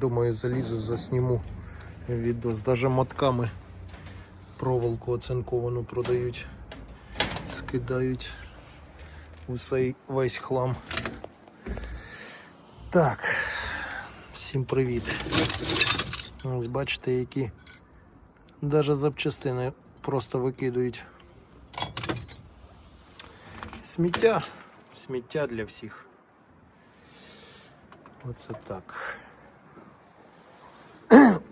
Думаю, залізу, засніму відео. Даже мотками проволоку оцинковану продають. Скидають усей весь хлам. Так, всім привіт. Ось бачите, які даже запчастини просто викидують. Сміття, сміття для всіх. Оце так.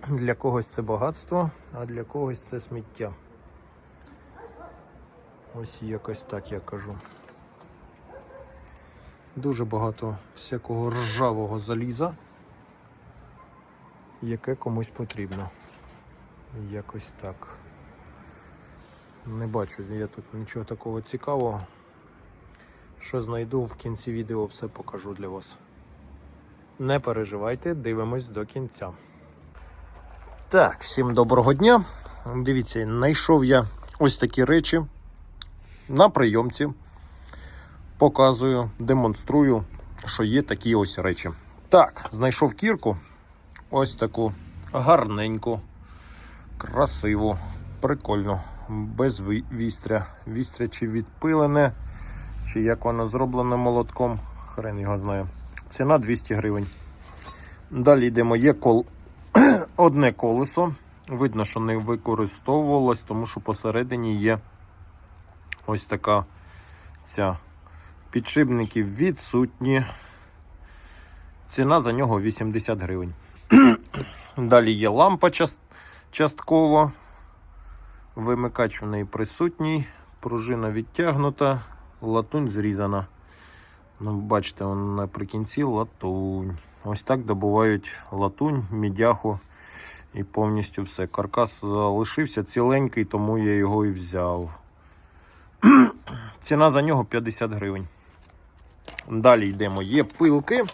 Для когось це багатство, а для когось це сміття. Ось якось так я кажу. Дуже багато всякого ржавого заліза, яке комусь потрібно. Якось так. Не бачу я тут нічого такого цікавого. Що знайду в кінці відео, все покажу для вас. Не переживайте, дивимось до кінця. Так, всім доброго дня. Дивіться, знайшов я ось такі речі на прийомці. Показую, демонструю, що є такі ось речі. Так, знайшов кірку. Ось таку гарненьку, красиву, прикольну, без вістря. Вістря чи відпилене, чи як воно зроблено молотком, хрен його знає. Ціна 200 гривень. Далі йдемо. Є кол... одне колесо. Видно, що не використовувалось, тому що посередині є ось така ця підшипники відсутні. Ціна за нього 80 гривень. Далі є лампа част... частково. Вимикач в неї присутній, пружина відтягнута, латунь зрізана. Ну, бачите, вон наприкінці латунь. Ось так добувають латунь, мідяху і повністю все. Каркас залишився ціленький, тому я його і взяв. Ціна за нього 50 гривень. Далі йдемо. Є пилки.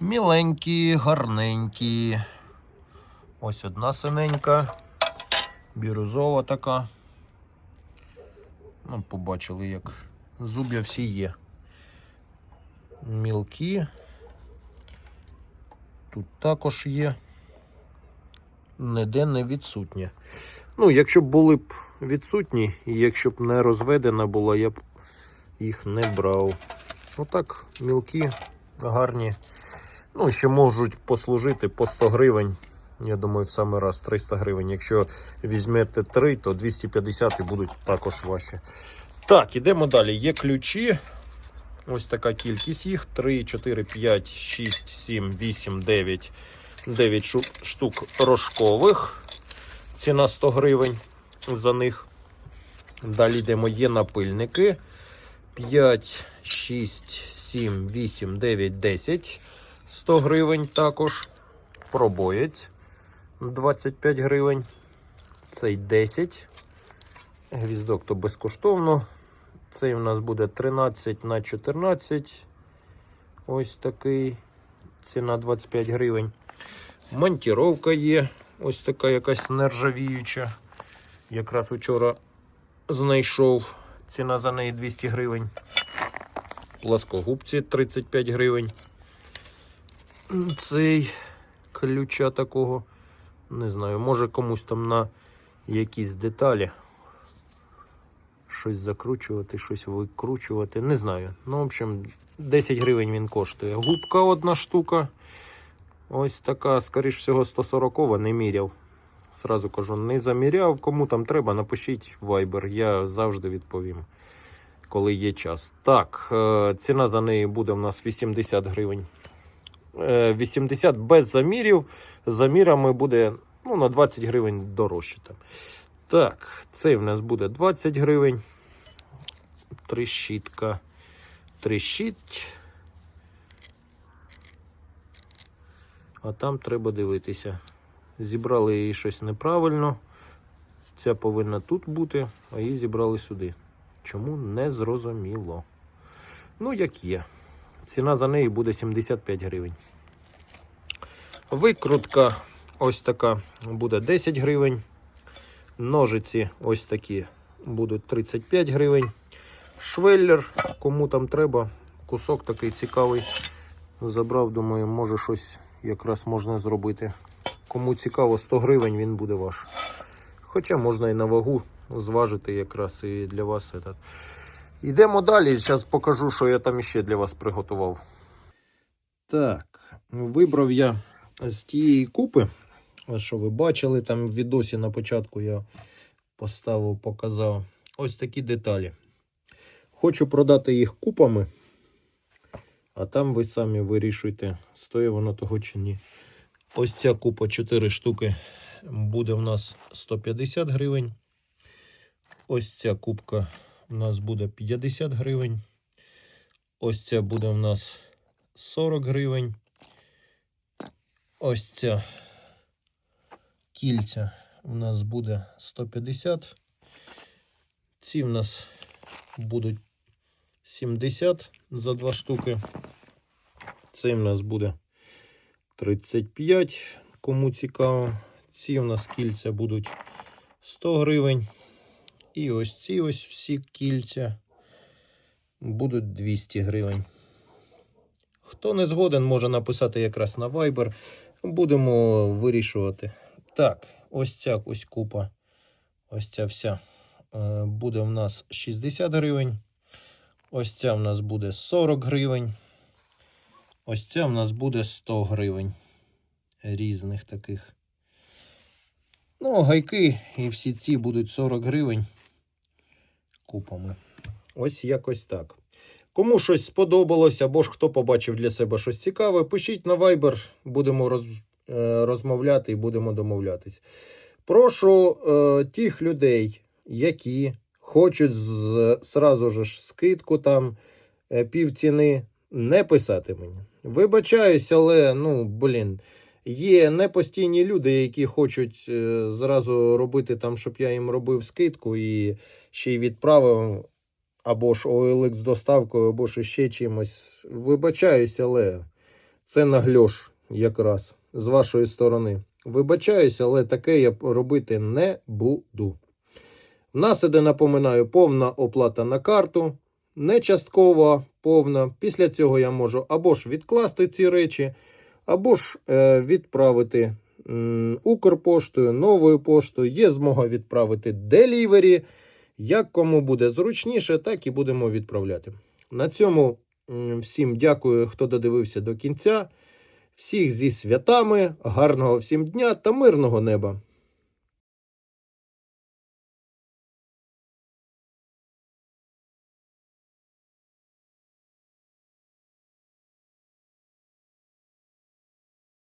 Міленькі, гарненькі. Ось одна синенька. Бірюзова така. Ну, побачили, як зуб'я всі є. Мілкі. Тут також є. Ніде не відсутнє. Ну, якщо б були б відсутні, і якщо б не розведена була, я б їх не брав. Отак, мілкі, гарні. Ну, ще можуть послужити по 100 гривень. Я думаю, в самий раз 300 гривень. Якщо візьмете 3, то 250 і будуть також ваші. Так, ідемо далі. Є ключі. Ось така кількість їх: 3, 4, 5, 6, 7, 8, 9. 9 штук рожкових. Ціна 100 гривень за них. Далі йдемо, є напильники. 5, 6, 7, 8, 9, 10. 100 гривень також. Пробоєць 25 гривень. Цей 10. Гвіздок то безкоштовно. Цей у нас буде 13 на 14. Ось такий. Ціна 25 гривень. Монтіровка є. Ось така якась нержавіюча. Якраз вчора знайшов. Ціна за неї 200 гривень. Пласкогубці 35 гривень. Цей ключа такого. Не знаю, може комусь там на якісь деталі. Щось закручувати, щось викручувати. Не знаю. Ну, в общем, 10 гривень він коштує. Губка одна штука. Ось така, скоріш всього, 140 не міряв. Сразу кажу, не заміряв. Кому там треба, напишіть Viber, я завжди відповім, коли є час. Так, е, ціна за неї буде в нас 80 гривень. Е, 80 без замірів. Замірами буде ну, на 20 гривень дорожче. Там. Так, цей в нас буде 20 гривень. Трещітка. Трещить. А там треба дивитися. Зібрали її щось неправильно. Ця повинна тут бути, а її зібрали сюди. Чому не зрозуміло. Ну, як є. Ціна за неї буде 75 гривень. Викрутка ось така буде 10 гривень. Ножиці ось такі будуть 35 гривень. Швеллер, кому там треба, кусок такий цікавий. Забрав, думаю, може щось якраз можна зробити. Кому цікаво, 100 гривень він буде ваш. Хоча можна і на вагу зважити якраз і для вас. Этот. Йдемо далі. Зараз покажу, що я там іще для вас приготував. Так, вибрав я з тієї купи. Що ви бачили, там в відосі на початку я поставив, показав. Ось такі деталі. Хочу продати їх купами, а там ви самі вирішуйте, стоїть воно того чи ні. Ось ця купа 4 штуки буде в нас 150 гривень. Ось ця кубка у нас буде 50 гривень. Ось ця буде в нас 40 гривень. Ось ця кільця у нас буде 150. Ці в нас будуть 70 за два штуки. Цей в нас буде 35, кому цікаво. Ці в нас кільця будуть 100 гривень. І ось ці ось всі кільця будуть 200 гривень. Хто не згоден, може написати якраз на Viber. Будемо вирішувати. Так, ось ця ось купа. Ось ця вся е, буде в нас 60 гривень. Ось ця в нас буде 40 гривень. Ось ця в нас буде 100 гривень. Різних таких. Ну, гайки і всі ці будуть 40 гривень купами. Ось якось так. Кому щось сподобалось, або ж хто побачив для себе щось цікаве, пишіть на Viber, будемо роз, е, розмовляти і будемо домовлятись. Прошу е, тих людей, які хочуть з, зразу ж скидку там е, півціни, не писати мені. Вибачаюсь, але ну, блін. Є непостійні люди, які хочуть е, зразу робити там, щоб я їм робив скидку і ще й відправив або ж OLX з доставкою, або ж ще чимось. Вибачаюсь, але це нагльош якраз з вашої сторони. Вибачаюсь, але таке я робити не буду. Нас іде, напоминаю, повна оплата на карту, не часткова, повна. Після цього я можу або ж відкласти ці речі, або ж е, відправити Укрпоштою, новою поштою. Є змога відправити делівері. Як кому буде зручніше, так і будемо відправляти. На цьому всім дякую, хто додивився до кінця. Всіх зі святами, гарного всім дня та мирного неба!